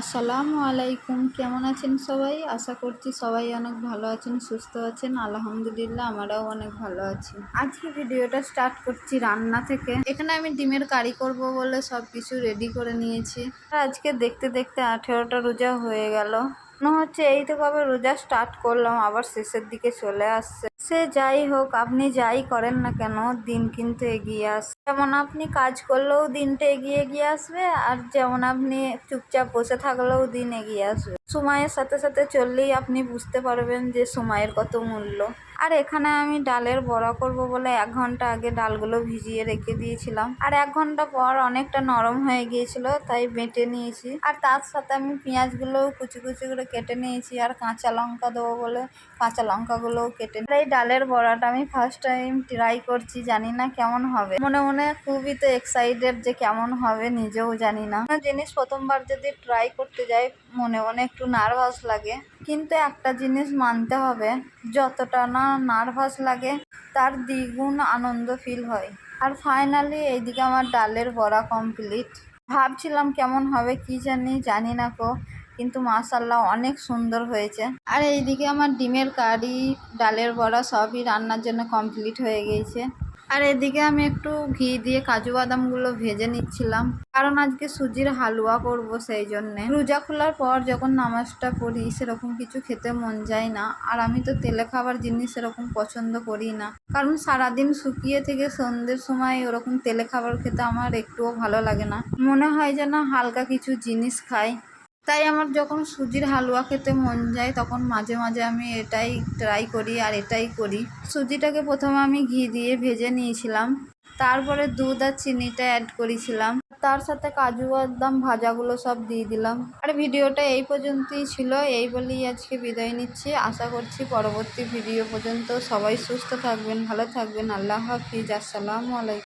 আসসালামু আলাইকুম। কেমন আছেন সবাই? আশা করছি সবাই অনেক ভালো আছেন, সুস্থ আছেন। আলহামদুলিল্লাহ আমরাও অনেক ভালো আছি। আজকে ভিডিওটা স্টার্ট করছি রান্না থেকে। এখানে আমি ডিমের কারি করব বলে সব কিছু রেডি করে নিয়েছি। আজকে দেখতে দেখতে আঠেরোটা রোজা হয়ে গেল। মনে হচ্ছে এই তো কবে রোজা স্টার্ট করলাম, আবার শেষের দিকে চলে আসছে। সে যাই হোক, আপনি যাই করেন না কেন, দিন কিন্তু এগিয়ে আসে যেমন আপনি কাজ করলেও দিনটা এগিয়ে এগিয়ে আসবে, আর যেমন আপনি চুপচাপ বসে থাকলেও দিন এগিয়ে আসবে। সময়ের সাথে সাথে চললেই আপনি বুঝতে পারবেন যে সময়ের কত মূল্য। আর এখানে আমি ডালের বড়া করব বলে এক ঘণ্টা আগে ডালগুলো ভিজিয়ে রেখে দিয়েছিলাম। আর এক ঘণ্টা পর অনেকটা নরম হয়ে গিয়েছিল, তাই বেটে নিয়েছি। আর তার সাথে আমি পেঁয়াজগুলো কুচি কুচি করে কেটে নিয়েছি, আর কাঁচা লঙ্কা দেবো বলে কাঁচা লঙ্কাগুলোও কেটে এই ডালের বড়াটা আমি ফার্স্ট টাইম ট্রাই করছি, জানি না কেমন হবে। মনে মনে খুবই তো এক্সাইটেড যে কেমন হবে, নিজেও জানি না। জিনিস প্রথমবার যদি ট্রাই করতে যাই মনে মনে একটু নার্ভাস লাগে। কিন্তু একটা জিনিস মানতে হবে, যতটা না নার্ভাস লাগে, তার দ্বিগুণ আনন্দ ফিল হয়। আর ফাইনালি এইদিকে আমার ডালের বড়া কমপ্লিট ভাবছিলাম কেমন হবে কি জানি জানি না কো কিন্তু মাসাল্লাহ অনেক সুন্দর হয়েছে। আর এইদিকে আমার ডিমের কারি, ডালের বড়া সবই রান্নার জন্য কমপ্লিট হয়ে গিয়েছে আর এদিকে আমি একটু ঘি দিয়ে কাজু বাদামগুলো ভেজে নিচ্ছিলাম। কারণ আজকে সুজির হালুয়া করব সেই জন্যে। রোজা খোলার পর যখন নামাজটা পড়ি, সেরকম কিছু খেতে মন যায় না। আর আমি তো তেলে খাবার জিনিস সেরকম পছন্দ করি না। কারণ সারাদিন শুকিয়ে থেকে সন্ধ্যের সময় ওরকম তেলে খাবার খেতে আমার একটুও ভালো লাগে না। মনে হয় যেন হালকা কিছু জিনিস খাই। তাই আমার যখন সুজির হালুয়া খেতে মন যায়, তখন মাঝে মাঝে আমি এটাই ট্রাই করি আর এটাই করি। সুজিটাকে প্রথমে আমি ঘি দিয়ে ভেজে নিয়েছিলাম। তারপরে দুধ আর চিনিটা অ্যাড করেছিলাম। তার সাথে কাজু বাদাম ভাজাগুলো সব দিয়ে দিলাম। আর ভিডিওটা এই পর্যন্তই ছিল। এই বলেই আজকে বিদায় নিচ্ছি। আশা করছি পরবর্তী ভিডিও পর্যন্ত সবাই সুস্থ থাকবেন, ভালো থাকবেন। আল্লাহ হাফিজ। আসসালামু আলাইকুম।